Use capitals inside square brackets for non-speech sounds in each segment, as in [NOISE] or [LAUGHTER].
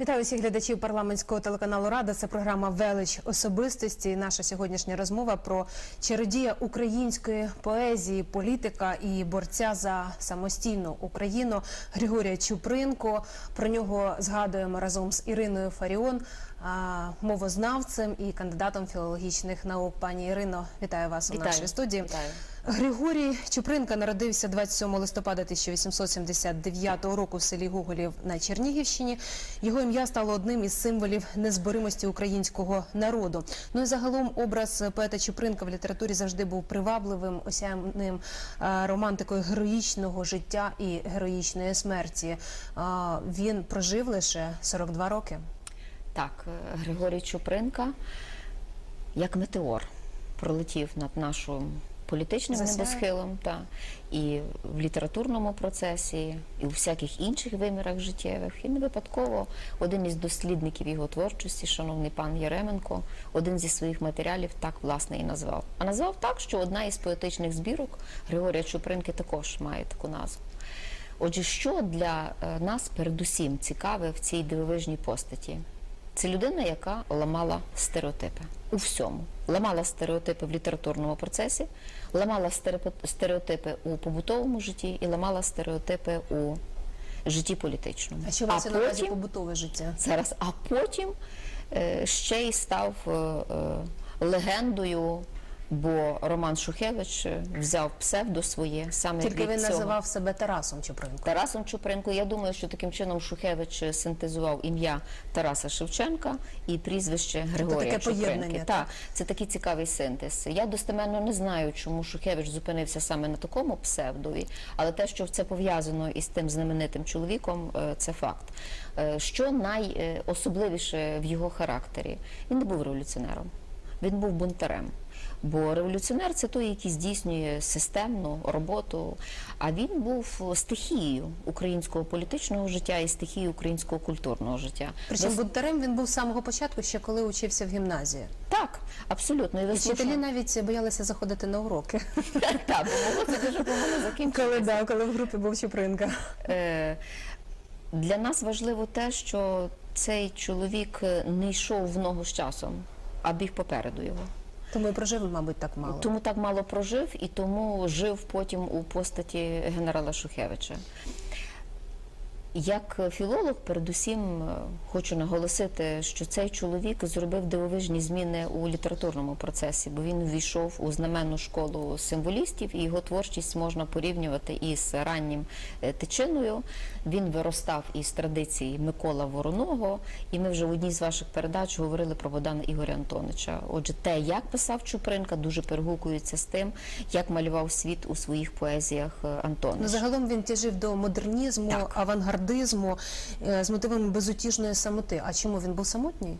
Вітаю всіх глядачів парламентського телеканалу Рада. Це програма Велич особистості. І Наша сьогоднішня розмова про чародія української поезії, політика і борця за самостійну Україну Григорія Чупринко. Про нього згадуємо разом з Іриною Фаріон, мовознавцем і кандидатом філологічних наук. Пані Ірино, вітаю вас у Вітаю. нашій студії. Вітаю. Григорій Чупринка народився 27 листопада 1879 року в селі Гоголів на Чернігівщині. Його ім'я стало одним із символів незборимості українського народу. Ну і загалом образ поета Чупринка в літературі завжди був привабливим, осяяним е, романтикою героїчного життя і героїчної смерті. Він прожив лише 42 роки. Так, е, Григорій Чупринка як метеор пролетів над нашим політичним Засяяв. небосхилом, та, і в літературному процесі, і у всяких інших вимірах життєвих. І не випадково один із дослідників його творчості, шановний пан Єременко, один зі своїх матеріалів так власне і назвав. А назвав так, що одна із поетичних збірок Григорія Чупринки також має таку назву. Отже, що для е, нас передусім цікаве в цій дивовижній постаті? Це людина, яка ламала стереотипи у всьому. Ламала стереотипи в літературному процесі, ламала стереотипи у побутовому житті і ламала стереотипи у житті політичному. А що на увазі побутове життя? зараз, а потім е, ще й став е, е, легендою, бо Роман Шухевич е, взяв псевдо своє саме Тільки від він цього. називав себе Тарасом Чупринко. Тарасом Чупринко. Я думаю, що таким чином Шухевич синтезував ім'я Тараса Шевченка і прізвище Григорія таке Чупринки. поєднання, Так, це такий цікавий синтез. Я достеменно не знаю, чому Шухевич зупинився саме на такому псевдові, але те, що це пов'язано із тим знаменитим чоловіком, е, це факт. Е, Що найособливіше в його характері? Він не був революціонером, він був бунтарем. Бо революціонер це той, який здійснює системну роботу. А він був стихією українського політичного життя і стихією українського культурного життя. Причому бунтарем він був з самого початку, ще коли учився в гімназії. так, абсолютно. І вчителі навіть боялися заходити на уроки. [LAUGHS] Так, бо це дуже погано закінчитися. Коли в групі був Чупринка. Е, Для нас важливо те, що цей чоловік не йшов в ногу з часом, а біг попереду його. Тому і прожив, мабуть, так мало. Тому так мало прожив і тому жив потім у постаті генерала Шухевича. Як філолог, передусім е, хочу наголосити, що цей чоловік зробив дивовижні зміни у літературному процесі, бо він ввійшов у знаменну школу символістів, і його творчість можна порівнювати із раннім е, тичиною. Він виростав із традицій Микола Вороного, і ми вже в одній з ваших передач говорили про Богдана Ігоря Антонича. Отже, те, як писав Чупринка, дуже перегукується з тим, як малював світ у своїх поезіях е, Антонич. Ну, загалом він тяжив до модернізму, Так. Авангардизму е, з мотивами безутішної самоти. А чому він був самотній?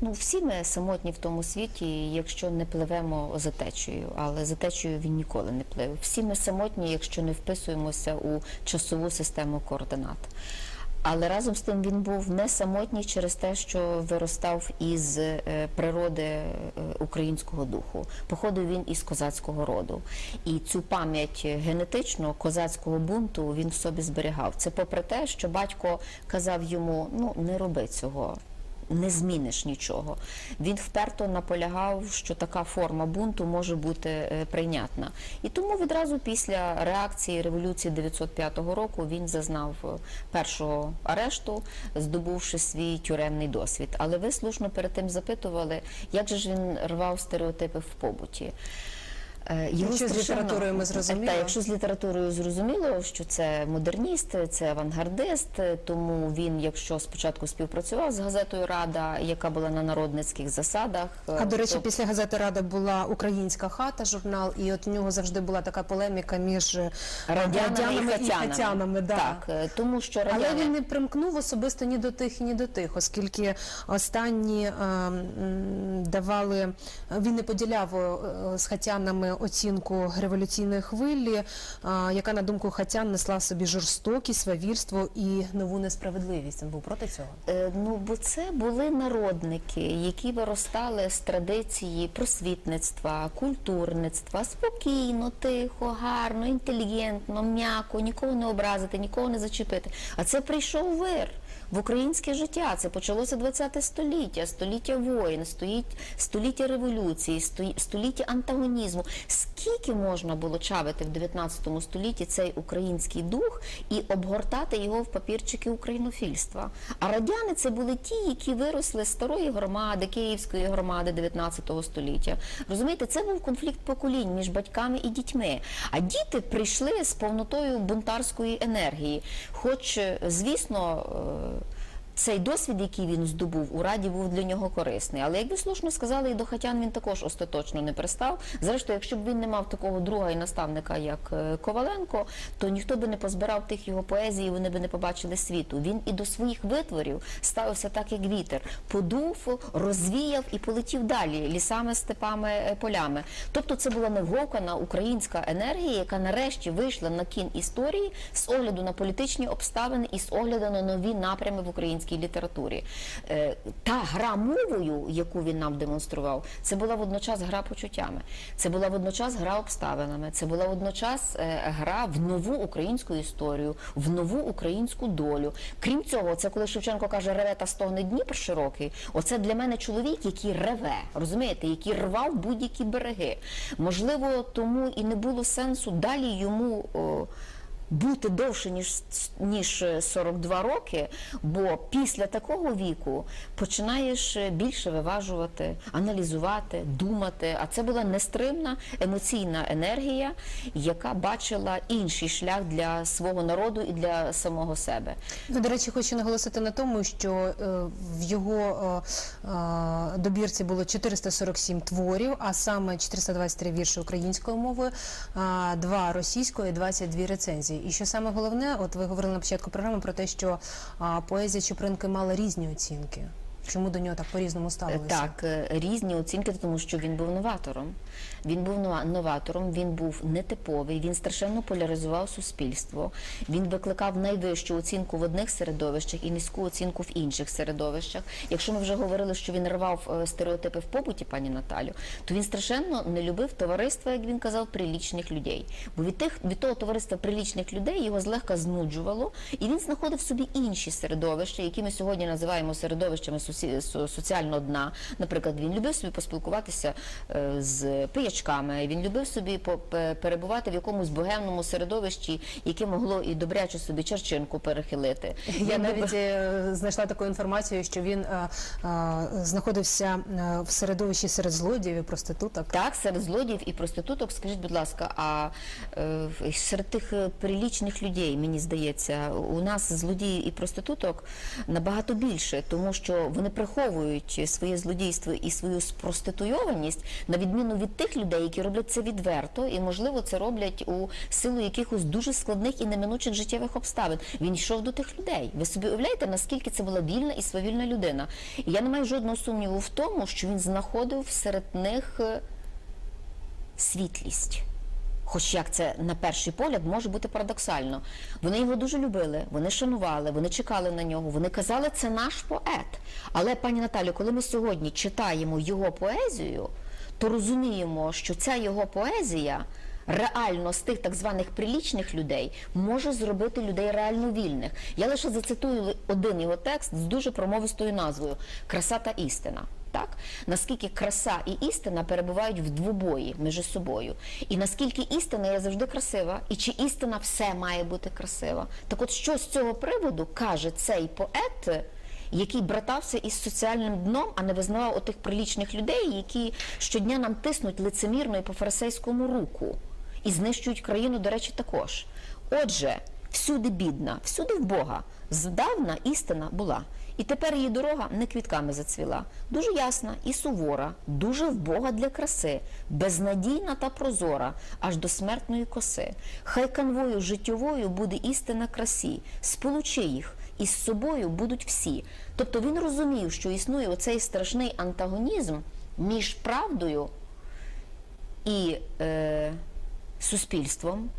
Ну, всі ми самотні в тому світі, якщо не пливемо за течією, але за течією він ніколи не плив. Всі ми самотні, якщо не вписуємося у часову систему координат. Але разом з тим він був не самотній через те, що виростав із е, природи е, українського духу. Походив він із козацького роду. І цю пам'ять генетично козацького бунту він в собі зберігав. Це попри те, що батько казав йому: ну не роби цього не зміниш нічого. Він вперто наполягав, що така форма бунту може бути е, прийнятна. І тому відразу після реакції революції 905 року він зазнав е, першого арешту, здобувши свій тюремний досвід. Але ви слушно перед тим запитували, як же ж він рвав стереотипи в побуті. Е, його Якщо з літературою ми зрозуміли. Так, якщо з літературою зрозуміло, що це модерніст, це авангардист, тому він, якщо спочатку співпрацював з газетою Рада, яка була на народницьких засадах, А до речі, то- після газети Рада була Українська хата, журнал, і от у нього завжди була така полеміка між е, радянами, і хатянами. да. Так, е, тому що Але він не примкнув особисто ні до тих, ні до тих, оскільки останні е, м, давали, він не поділяв е, з хатянами оцінку революційної хвилі, е, яка на думку хатян несла собі жорстокість, свавільство і нову несправедливість. Він був проти цього. Е, Ну, бо це були народники, які виростали з традиції просвітництва, культурництва, спокійно, тихо, гарно, інтелігентно, м'яко, нікого не образити, нікого не зачепити. А це прийшов вир. В українське життя. Це почалося 20 століття, століття воїн, століття революції, століття антагонізму. Скільки можна було чавити в 19 столітті цей український дух і обгортати його в папірчики українофільства? А радяни це були ті, які виросли з старої громади, Київської громади 19 століття. Розумієте, це був конфлікт поколінь між батьками і дітьми. А діти прийшли з повнотою бунтарської енергії. Хоч, е, звісно, е, цей досвід, який він здобув у раді, був для нього корисний. Але як ви слушно сказали, і до хатян він також остаточно не пристав. Зрештою, якщо б він не мав такого друга і наставника, як е, Коваленко, то ніхто би не позбирав тих його поезій, вони би не побачили світу. Він і до своїх витворів ставився так, як вітер, подув, розвіяв і полетів далі лісами, степами, е, полями. Тобто, це була невговкана українська енергія, яка нарешті вийшла на кін історії з огляду на політичні обставини і з огляду на нові напрями в українській літературі. Е, Та гра мовою, яку він нам демонстрував, це була водночас гра почуттями, це була водночас гра обставинами, це була водночас е, гра в нову українську історію, в нову українську долю. Крім цього, це коли Шевченко каже реве та стогне Дніпр широкий. Оце для мене чоловік, який реве, розумієте, який рвав будь-які береги. Можливо, тому і не було сенсу далі йому. О, бути довше ніж ніж 42 роки, бо після такого віку починаєш більше виважувати, аналізувати, думати. А це була нестримна емоційна енергія, яка бачила інший шлях для свого народу і для самого себе. Ну, до речі, хочу наголосити на тому, що е, в його е, е, добірці було 447 творів, а саме 423 вірші українською мовою, а, два російською і 22 рецензії. І що саме головне, от ви говорили на початку програми про те, що а, поезія Чупринки мала різні оцінки. Чому до нього так по-різному ставилися? Так, е, різні оцінки, тому що він був новатором. Він був новатором, він був нетиповий, він страшенно поляризував суспільство. Він викликав найвищу оцінку в одних середовищах і низьку оцінку в інших середовищах. Якщо ми вже говорили, що він рвав е, стереотипи в побуті, пані Наталю, то він страшенно не любив товариства, як він казав, прилічних людей. Бо від тих від того товариства прилічних людей його злегка знуджувало, і він знаходив собі інші середовища, які ми сьогодні називаємо середовищами со- соціального дна. Наприклад, він любив собі поспілкуватися е, з пиячками. Він любив собі перебувати в якомусь богемному середовищі, яке могло і добряче собі черчинку перехилити. Я навіть е, знайшла таку інформацію, що він е, знаходився в середовищі серед злодіїв і проституток. Так, серед злодіїв і проституток, скажіть, будь ласка, а серед тих прилічних людей, мені здається, у нас злодіїв і проституток набагато більше, тому що вони приховують своє злодійство і свою спроституйованість, на відміну від тих людей, які роблять це відверто, і можливо це роблять у силу якихось дуже складних і неминучих життєвих обставин. Він йшов до тих людей. Ви собі уявляєте, наскільки це була вільна і свавільна людина? І я не маю жодного сумніву в тому, що він знаходив серед них. е, світлість. Хоч як це на перший погляд може бути парадоксально. Вони його дуже любили, вони шанували, вони чекали на нього, вони казали, це наш поет. Але, пані Наталю, коли ми сьогодні читаємо його поезію, то розуміємо, що ця його поезія реально з тих так званих прилічних людей може зробити людей реально вільних. Я лише зацитую один його текст з дуже промовистою назвою Краса та істина. Так, наскільки краса і істина перебувають в двобої між собою, і наскільки істина є завжди красива, і чи істина все має бути красива? Так, от що з цього приводу каже цей поет, який братався із соціальним дном, а не визнавав отих прилічних людей, які щодня нам тиснуть лицемірно і по фарисейському руку і знищують країну, до речі, також. Отже, всюди бідна, всюди в Бога. Здавна істина була. І тепер її дорога не квітками зацвіла. Дуже ясна і сувора, дуже в Бога для краси, безнадійна та прозора, аж до смертної коси. Хай канвою життєвою буде істина красі, сполучи їх, і з собою будуть всі. Тобто він розумів, що існує оцей страшний антагонізм між правдою і е, суспільством,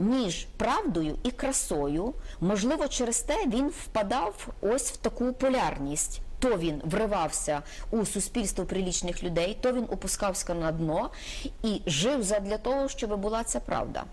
між правдою і красою, можливо, через те він впадав ось в таку полярність. То він вривався у суспільство прилічних людей, то він опускався на дно і жив задля того, щоб була ця правда.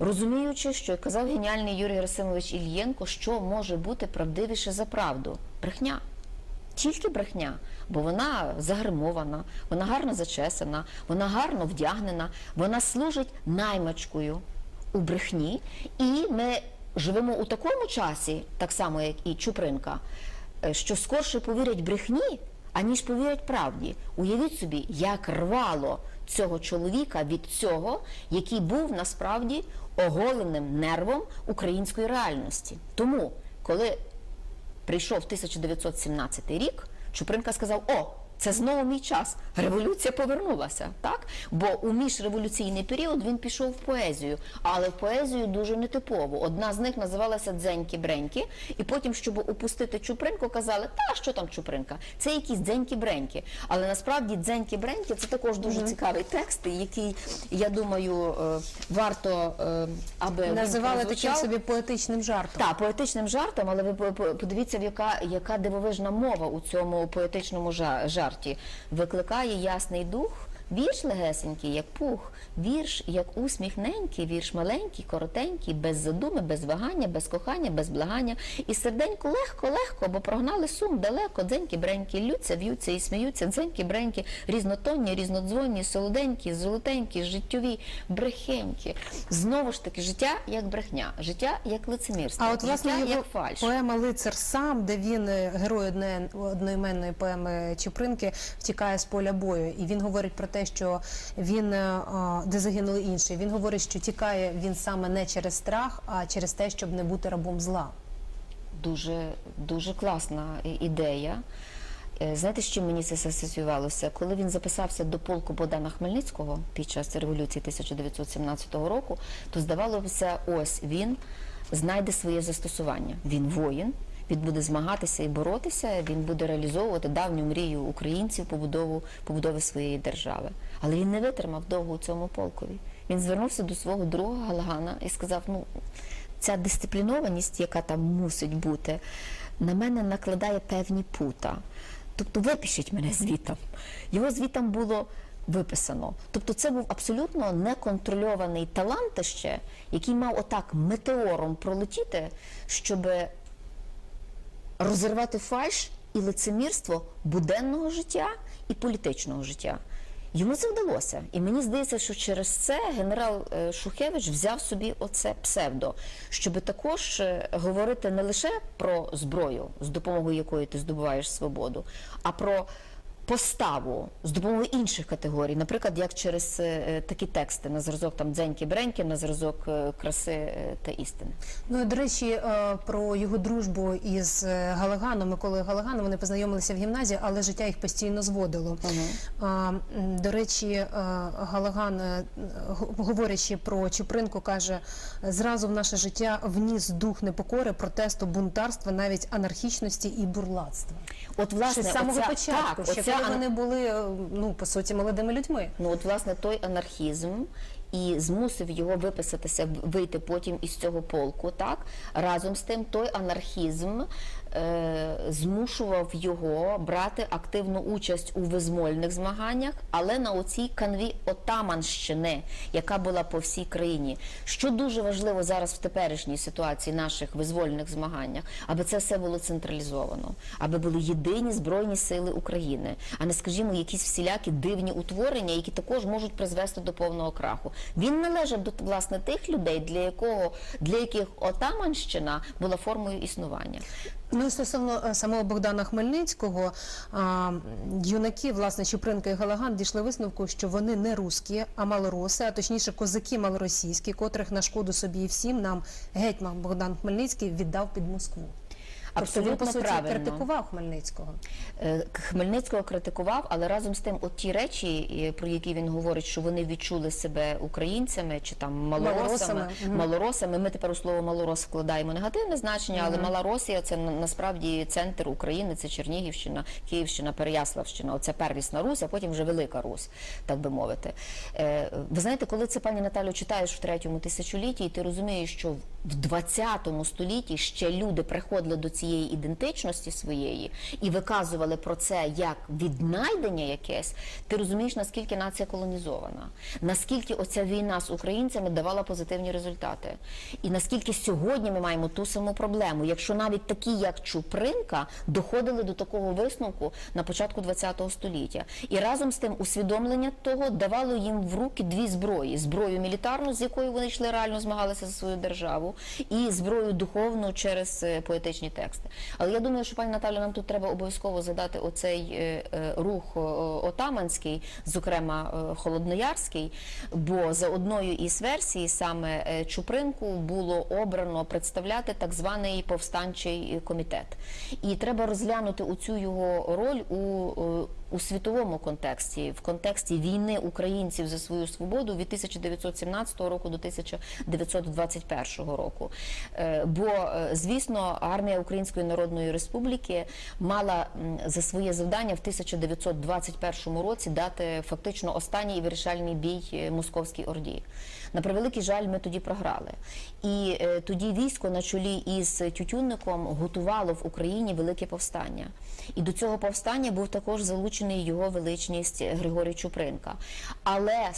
розуміючи, що казав геніальний Юрій Герасимович Ільєнко, що може бути правдивіше за правду брехня. Тільки брехня, бо вона загримована, вона гарно зачесана, вона гарно вдягнена, вона служить наймачкою у брехні. І ми живемо у такому часі, так само як і Чупринка, е, що скорше повірять брехні, аніж повірять правді. Уявіть собі, як рвало цього чоловіка від цього, який був насправді оголеним нервом української реальності. Тому, коли прийшов 1917 рік, Чупринка сказав: О, це знову мій час. Революція повернулася, так? Бо у міжреволюційний період він пішов в поезію, але в поезію дуже нетипово. Одна з них називалася Дзенькі-бренькі, і потім, щоб опустити Чупринку, казали, та що там Чупринка? Це якісь дзенькі-бренькі. Але насправді дзенькі-бренькі це також дуже цікавий текст, який, я думаю, е, варто, е, аби Називали таким собі поетичним жартом. Так, поетичним жартом, але ви по- по- подивіться, яка, яка дивовижна мова у цьому поетичному жа- жарті. Викликає ясний дух. Вірш легесенький, як пух, вірш як усміхненький, вірш маленький, коротенький, без задуми, без вагання, без кохання, без благання. І серденько легко, легко, бо прогнали сум далеко, дзенькі бренькі, лються, в'ються і сміються, дзенькі бренькі, різнотонні, різнодзвонні, солоденькі, золотенькі, життєві, брехенькі. Знову ж таки, життя як брехня, життя як лицемірство, А от власне життя його як фальш. поема Лицар сам, де він е, герой одне, одноіменної поеми Чупринки, втікає з поля бою. І він говорить про те, що він е, де загинули інші. Він говорить, що тікає він саме не через страх, а через те, щоб не бути рабом зла. Дуже, дуже класна ідея. Е, Знаєте, чим мені це асоціювалося? Коли він записався до полку Богдана Хмельницького під час революції 1917 року, то здавалося, ось він знайде своє застосування. Він воїн, він буде змагатися і боротися, він буде реалізовувати давню мрію українців побудову побудови своєї держави. Але він не витримав довго у цьому полкові. Він звернувся до свого друга Галагана і сказав: ну ця дисциплінованість, яка там мусить бути, на мене накладає певні пута. Тобто випишіть мене звітом. Його звітом було виписано. Тобто це був абсолютно неконтрольований талант ще, який мав отак метеором пролетіти, щоб розірвати фальш і лицемірство буденного життя і політичного життя. Йому це вдалося. І мені здається, що через це генерал е, Шухевич взяв собі оце псевдо, щоб також е, говорити не лише про зброю, з допомогою якої ти здобуваєш свободу, а про поставу з допомогою інших категорій, наприклад, як через е, такі тексти на зразок там дзеньки бреньки, на зразок е, краси е, та істини. Ну і до речі, про його дружбу із Галаганом, Миколою Галаганом, вони познайомилися в гімназії, але життя їх постійно зводило. М, До речі, Галаган, говорячи про Чупринку, каже: зразу в наше життя вніс дух непокори, протесту, бунтарства, навіть анархічності і бурлацтва. От власне з самого оця- початку, так, ще оця ан- вони були е, ну по суті молодими людьми. Ну от власне той анархізм і змусив його виписатися, вийти потім із цього полку. Так разом з тим, той анархізм змушував його брати активну участь у визвольних змаганнях, але на оцій канві Отаманщини, яка була по всій країні. Що дуже важливо зараз в теперішній ситуації наших визвольних змаганнях, аби це все було централізовано, аби були єдині збройні сили України, а не, скажімо, якісь всілякі дивні утворення, які також можуть призвести до повного краху. Він належав до власне тих людей, для якого для яких отаманщина була формою існування. Ну стосовно е, самого Богдана Хмельницького, а, юнаки, власне, Чупринка і Галаган дійшли висновку, що вони не русські, а малороси, а точніше козаки малоросійські, котрих на шкоду собі і всім нам гетьман Богдан Хмельницький віддав під Москву. Тобто він, Абсолютно по суті, правильно. критикував Хмельницького. Е, Хмельницького критикував, але разом з тим, от ті речі, про які він говорить, що вони відчули себе українцями чи там малоросами, Малоросами, малоросами. Ми тепер у слово малорос вкладаємо негативне значення, але Малоросія це насправді центр України, це Чернігівщина, Київщина, Переяславщина. Оце первісна Русь, а потім вже Велика Русь, так би мовити. Е, Ви знаєте, коли це пані Наталю читаєш в третьому тисячолітті, і ти розумієш, що в 20 столітті ще люди приходили до цієї цієї ідентичності своєї і виказували про це як віднайдення якесь, ти розумієш, наскільки нація колонізована, наскільки оця війна з українцями давала позитивні результати, і наскільки сьогодні ми маємо ту саму проблему, якщо навіть такі, як Чупринка, доходили до такого висновку на початку ХХ століття, і разом з тим усвідомлення того давало їм в руки дві зброї: зброю мілітарну, з якою вони йшли реально змагалися за свою державу, і зброю духовну через е, поетичні тексти. Але я думаю, що пані Наталя, нам тут треба обов'язково задати оцей е, е, рух отаманський, зокрема е, холодноярський. Бо за одною із версій саме Чупринку було обрано представляти так званий повстанчий комітет. І треба розглянути оцю його роль у, у світовому контексті, в контексті війни українців за свою свободу від 1917 року до 1921 року. Е, Бо, е, звісно, армія Української Народної Республіки мала за своє завдання в 1921 році дати фактично останній і вирішальний бій е, московській орді. На превеликий жаль, ми тоді програли. І тоді військо на чолі із Тютюнником готувало в Україні велике повстання. І до цього повстання був також залучений його величність Григорій Чупринка. Але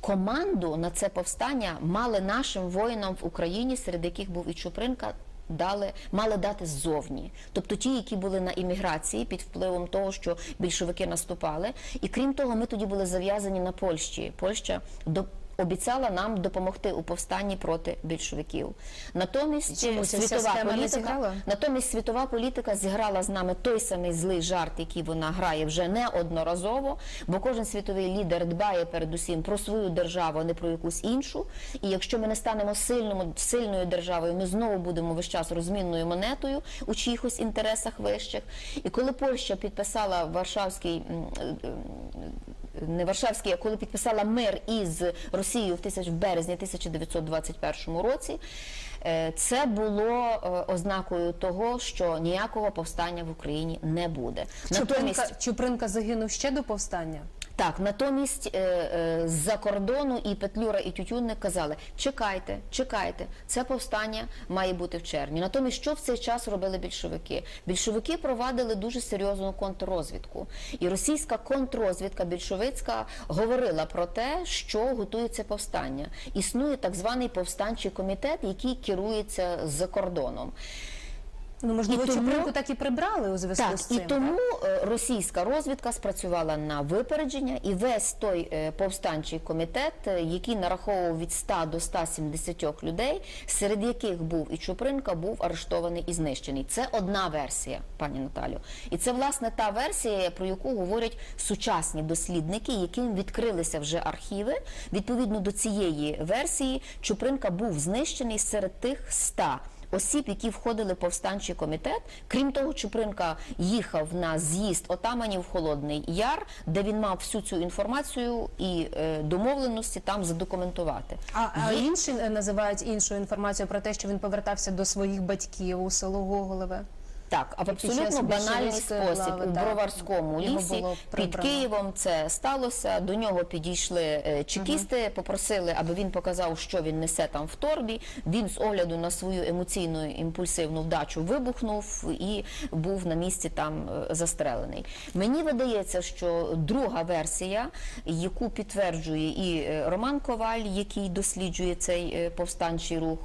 команду на це повстання мали нашим воїнам в Україні, серед яких був і Чупринка. Дали мали дати ззовні, тобто ті, які були на імміграції під впливом того, що більшовики наступали, і крім того, ми тоді були зав'язані на Польщі. Польща до обіцяла нам допомогти у повстанні проти більшовиків. Натомість Чому світова політика? Натомість світова політика зіграла з нами той самий злий жарт, який вона грає вже неодноразово, бо кожен світовий лідер дбає передусім про свою державу, а не про якусь іншу. І якщо ми не станемо сильному, сильною державою, ми знову будемо весь час розмінною монетою у чиїхось інтересах вищих. І коли Польща підписала Варшавський е, е, не Варшавський, а коли підписала мир із Росією в тисяч в березні 1921 році. е, Це було е, ознакою того, що ніякого повстання в Україні не буде. Чупринка, Чупринка загинув ще до повстання. Так, натомість е, е, з-за кордону і Петлюра, і Тютюнник казали: чекайте, чекайте, це повстання має бути в червні. Натомість, що в цей час робили більшовики? Більшовики провадили дуже серйозну контррозвідку, і російська контррозвідка більшовицька говорила про те, що готується повстання. Існує так званий повстанчий комітет, який керується за кордоном. Ну можливо, тому- Чупринку так і прибрали у зв'язку Так, з цим. і тому е, російська розвідка спрацювала на випередження, і весь той е, повстанчий комітет, е, який нараховував від 100 до 170 людей, серед яких був і Чупринка, був арештований і знищений. Це одна версія, пані Наталю. І це власне та версія, про яку говорять сучасні дослідники, яким відкрилися вже архіви. Відповідно до цієї версії, Чупринка був знищений серед тих 100 осіб, які входили в повстанчий комітет. Крім того, Чупринка їхав на з'їзд отаманів в Холодний Яр, де він мав всю цю інформацію і е, домовленості там задокументувати. А, а інші е, називають іншу інформацію про те, що він повертався до своїх батьків у село Гоголеве. Так, а в абсолютно банальний спосіб у. Броварському лісі під. Києвом це сталося. До нього підійшли е, чекісти, попросили, аби він показав, що він несе там в торбі. Він з огляду на свою емоційну імпульсивну вдачу вибухнув і був на місці там е, застрелений. Мені видається, що друга версія, яку підтверджує і е, Роман Коваль, який досліджує цей повстанчий рух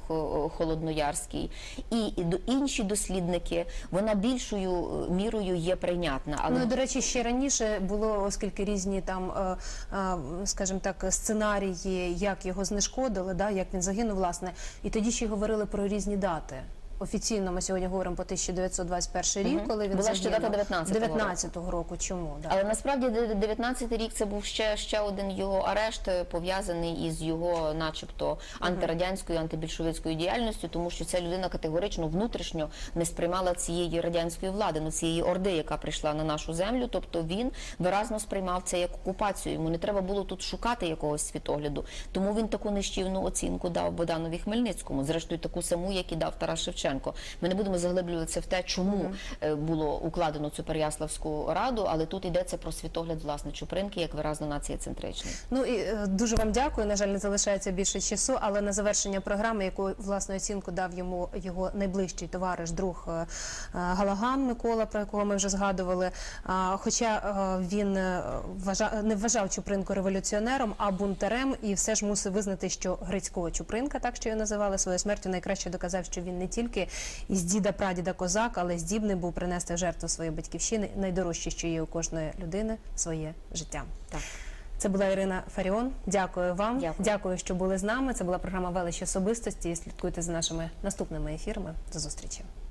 холодноярський, і інші дослідники, вона більшою е, мірою є прийнятна. Але Ну до речі, ще раніше було, оскільки різні там, е, е, скажімо так, сценарії, як його знешкодили, да, як він загинув, власне, і тоді ще говорили про різні дати. Офіційно ми сьогодні говоримо про 1921 рік, коли він Була ще дата 19-го 19-го року. Чому? Да. Але насправді 19 рік це був ще, ще один його арешт, е, пов'язаний із його, начебто, антирадянською, антибільшовицькою діяльністю, тому що ця людина категорично внутрішньо не сприймала цієї радянської влади, ну цієї орди, яка прийшла на нашу землю. Тобто він виразно сприймав це як окупацію. Йому не треба було тут шукати якогось світогляду. Тому він таку нищівну оцінку дав Богданові Хмельницькому. Зрештою, таку саму, як і дав Тарас Шевченко. Шевченко. Ми не будемо заглиблюватися в те, чому е, було укладено цю Переяславську раду, але тут йдеться про світогляд власне Чупринки як виразно націєцентричний. Ну і е, дуже вам дякую. На жаль, не залишається більше часу, але на завершення програми, яку власну оцінку дав йому його найближчий товариш, друг е, Галаган Микола, про якого ми вже згадували. Хоча він е, вважа- не вважав Чупринку революціонером, а бунтарем, і все ж мусив визнати, що Грицького Чупринка, так що його називали своєю смертю, найкраще доказав, що він не тільки із діда прадіда козак, але здібний був принести в жертву своєї батьківщини найдорожче, що є у кожної людини своє життя. Так. Це була Ірина Фаріон. Дякую вам. Дякую. що були з нами. Це була програма Велич особистості. Слідкуйте за нашими наступними ефірами. До зустрічі.